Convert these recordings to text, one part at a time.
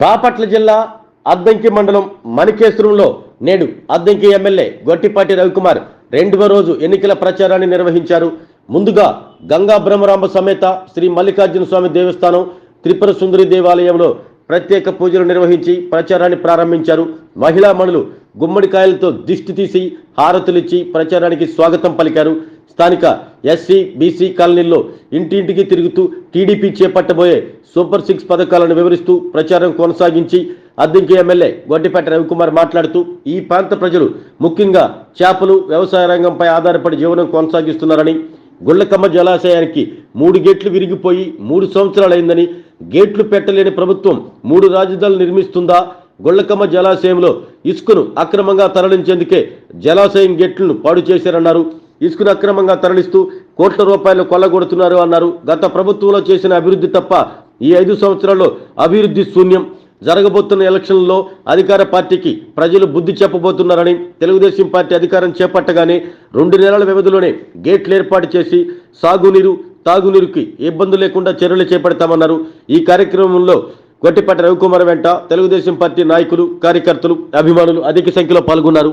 బాపట్ల జిల్లా అద్దంకి మండలం మణికేశ్వరంలో నేడు అద్దంకి ఎమ్మెల్యే గొట్టిపాటి రవికుమార్ రెండవ రోజు ఎన్నికల ప్రచారాన్ని నిర్వహించారు. ముందుగా గంగా బ్రహ్మరాంబ సమేత శ్రీ మల్లికార్జున స్వామి దేవస్థానం త్రిపుర సుందరి దేవాలయంలో ప్రత్యేక పూజలు నిర్వహించి ప్రచారాన్ని ప్రారంభించారు. మహిళా మణులు గుమ్మడికాయలతో దిష్టి తీసి హారతులిచ్చి ప్రచారానికి స్వాగతం పలికారు. స్థానిక ఎస్సీ బీసీ కాలనీల్లో ఇంటింటికి తిరుగుతూ టీడీపీ చేపట్టబోయే సూపర్ సిక్స్ పథకాలను వివరిస్తూ ప్రచారం కొనసాగించి అద్దెంకి ఎమ్మెల్యే గొడ్డిపేట రవికుమార్ మాట్లాడుతూ ఈ ప్రాంత ప్రజలు ముఖ్యంగా చేపలు వ్యవసాయ రంగంపై ఆధారపడి జీవనం కొనసాగిస్తున్నారని గుళ్ళకమ్మ జలాశయానికి మూడు గేట్లు విరిగిపోయి మూడు సంవత్సరాలైందని గేట్లు పెట్టలేని ప్రభుత్వం మూడు రాజధానులు నిర్మిస్తుందా? గొళ్ళకమ్మ జలాశయంలో ఇసుకను అక్రమంగా తరలించేందుకే జలాశయం గేట్లను పాడు చేశారన్నారు. ఇసుకను అక్రమంగా తరలిస్తూ కోట్ల రూపాయలు కొల్లగొడుతున్నారు అన్నారు. గత ప్రభుత్వంలో చేసిన అభివృద్ధి తప్ప ఈ ఐదు సంవత్సరాల్లో అభివృద్ధి శూన్యం జరగబోతున్న ఎలక్షన్లో అధికార పార్టీకి ప్రజలు బుద్ధి చెప్పబోతున్నారని తెలుగుదేశం పార్టీ అధికారం చేపట్టగానే రెండు నెలల వ్యవధిలోనే గేట్లు ఏర్పాటు చేసి సాగునీరు తాగునీరుకి ఇబ్బంది లేకుండా చర్యలు చేపడతామన్నారు. ఈ కార్యక్రమంలో గొట్టిపాటి రవికుమార్ వెంట తెలుగుదేశం పార్టీ నాయకులు కార్యకర్తలు అభిమానులు అధిక సంఖ్యలో పాల్గొన్నారు.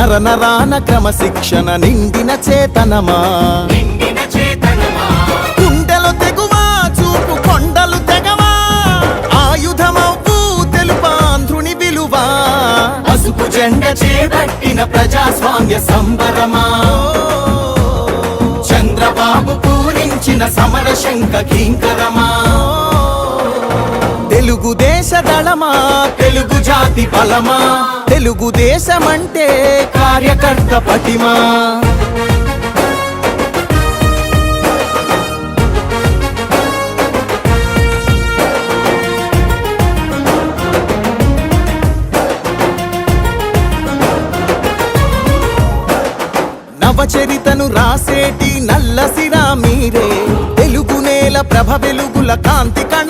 నర నరాన క్రమశిక్షణ నిండిన చేతనమా? నిండిన చేతనమా? గుండెలు తెగువా చూపు కొండలు తెగవా? ఆయుధమవ్వు తెలుపాంధ్రుని విలువా? పసుపు జెండ చేపట్టిన ప్రజాస్వామ్య సంబరమా? చంద్రబాబు పూరించిన సమర శంఖ కింకరమా తెలుగుదేశ దళమా? తెలుగు జాతి బలమా? తెలుగుదేశమంటే కార్యకర్త పటిమ. నవచరితను రాసేటి నల్లసిరా మీరే. తెలుగు నేల ప్రభ వెలుగుల కాంతి కణ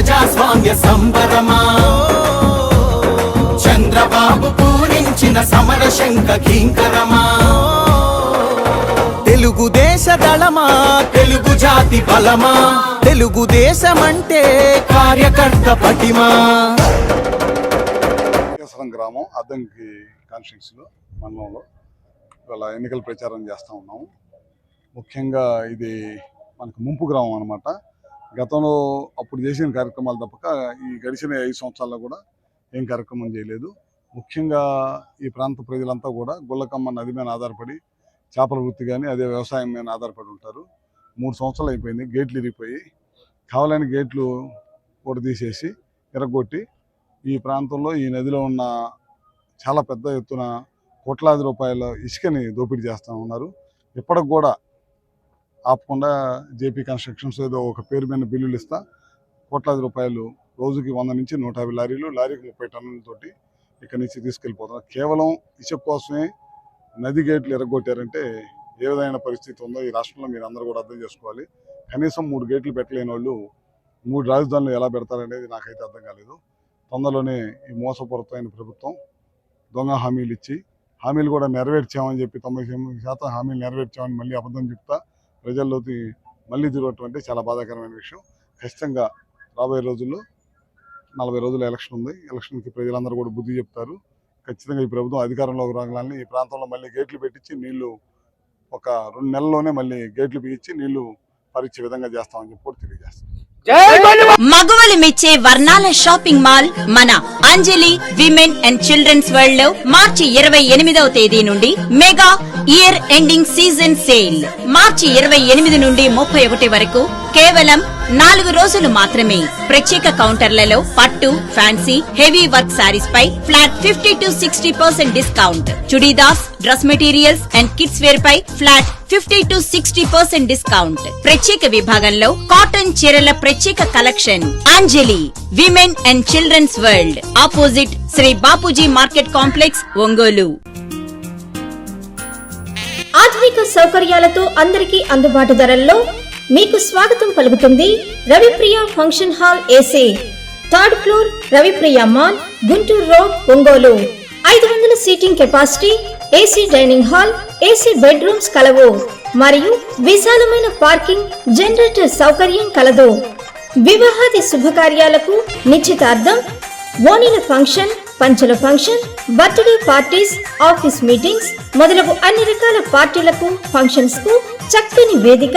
ప్రజాస్వామ్య సంబరమా చంద్రబాబు పూరించిన సమర శంఖ కింకరమా? తెలుగుదేశ దళమా? తెలుగు జాతి బలమా? తెలుగుదేశమంటే కార్యకర్త పటిమా? గ్రామం అద్దంకి కాన్స్టిట్యున్సీలో మండలంలో ఇవాళ ఎన్నికల ప్రచారం చేస్తూ ఉన్నాము. ముఖ్యంగా ఇది మనకు ముంపు గ్రామం అనమాట గతంలో అప్పుడు చేసిన కార్యక్రమాలు తప్పక ఈ గడిచిన ఐదు సంవత్సరాల్లో కూడా ఏం కార్యక్రమం చేయలేదు. ముఖ్యంగా ఈ ప్రాంత ప్రజలంతా కూడా గుళ్ళకమ్మ నది మీద ఆధారపడి చేపల వృత్తి కానీ అదే వ్యవసాయం మీద ఆధారపడి ఉంటారు. మూడు సంవత్సరాలు అయిపోయింది గేట్లు ఇరిగిపోయి కావాలని గేట్లు కూడా తీసేసి ఇరగొట్టి ఈ ప్రాంతంలో ఈ నదిలో ఉన్న చాలా పెద్ద ఎత్తున కోట్లాది రూపాయల ఇసుకని దోపిడీ చేస్తూ ఉన్నారు. ఇప్పటికి కూడా ఆపకుండా జేపీ కన్స్ట్రక్షన్స్ ఏదో ఒక పేరు మీద బిల్లులు ఇస్తా కోట్లాది రూపాయలు రోజుకి వంద నుంచి నూట యాభై లారీలు లారీకి ముప్పై టన్నులతోటి ఇక్కడి నుంచి తీసుకెళ్ళిపోతున్నారు. కేవలం ఇసుక కోసమే నది గేట్లు ఎరగొట్టారంటే ఏ విధమైన పరిస్థితి ఉందో ఈ రాష్ట్రంలో మీరు అందరూ కూడా అర్థం చేసుకోవాలి. కనీసం మూడు గేట్లు పెట్టలేని వాళ్ళు మూడు రాజధానులు ఎలా పెడతారనేది నాకైతే అర్థం కాలేదు. తొందరలోనే ఈ మోసపూరితమైన ప్రభుత్వం దొంగ హామీలు ఇచ్చి హామీలు కూడా నెరవేర్చామని చెప్పి తొంభై శాతం హామీలు నెరవేర్చామని మళ్ళీ అబద్ధం చెప్తా ప్రజల్లోకి మళ్ళీ తిరగటం అంటే చాలా బాధాకరమైన విషయం. ఖచ్చితంగా రాబోయే రోజుల్లో నలభై రోజుల ఎలక్షన్ ఉంది. ఎలక్షన్కి ప్రజలందరూ కూడా బుద్ధి చెప్తారు. ఖచ్చితంగా ఈ ప్రభుత్వం అధికారంలోకి రాగాలని ఈ ప్రాంతంలో మళ్ళీ గేట్లు పెట్టించి నీళ్ళు ఒక రెండు నెలల్లోనే మళ్ళీ గేట్లు బిగించి నీళ్ళు పరిచే విధంగా చేస్తామని చెప్పి కూడా తెలియజేస్తాం. మగవలు మెచ్చే వర్ణాల షాపింగ్ మాల్ మన అంజలి విమెన్ అండ్ చిల్డ్రన్స్ వరల్డ్లో మార్చి ఇరవై ఎనిమిదవ తేదీ నుండి mega year ending season sale. మార్చి ఇరవై ఎనిమిది నుండి ముప్పై ఒకటి వరకు కేవలం నాలుగు రోజులు మాత్రమే ప్రత్యేక కౌంటర్లలో పట్టు fancy heavy work saris pi flat fifty to sixty percent discount. Churidars dress materials and kids wear pi flat fifty to sixty percent discount. ప్రత్యేక విభాగంలో కాటన్ చీరల ప్రత్యేక collection. Anjali women and children's world. Opposite Shri Bapuji market complex Ongole. ఆధునిక సౌకర్యాలతో అందరికీ అందుబాటు ధరల్లో మీకు స్వాగతం పలుకుతుంది Ravipriya function hall AC. Third floor Ravipriya mall Guntur road Ongole. ఐదు వందల seating capacity AC dining hall AC bedrooms కలవు. మరియు విశాలమైన పార్కింగ్ జనరేటర్ సౌకర్యం కలదు. వివాహాది శుభకార్యాలకు నిశ్చితార్థం ఓణీల function పంచల function birthday parties office meetings మొదలగు అన్ని రకాల పార్టీలకు ఫంక్షన్స్కు చక్కని వేదిక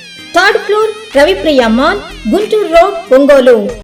third floor Ravipriya mall Guntur road Ongole.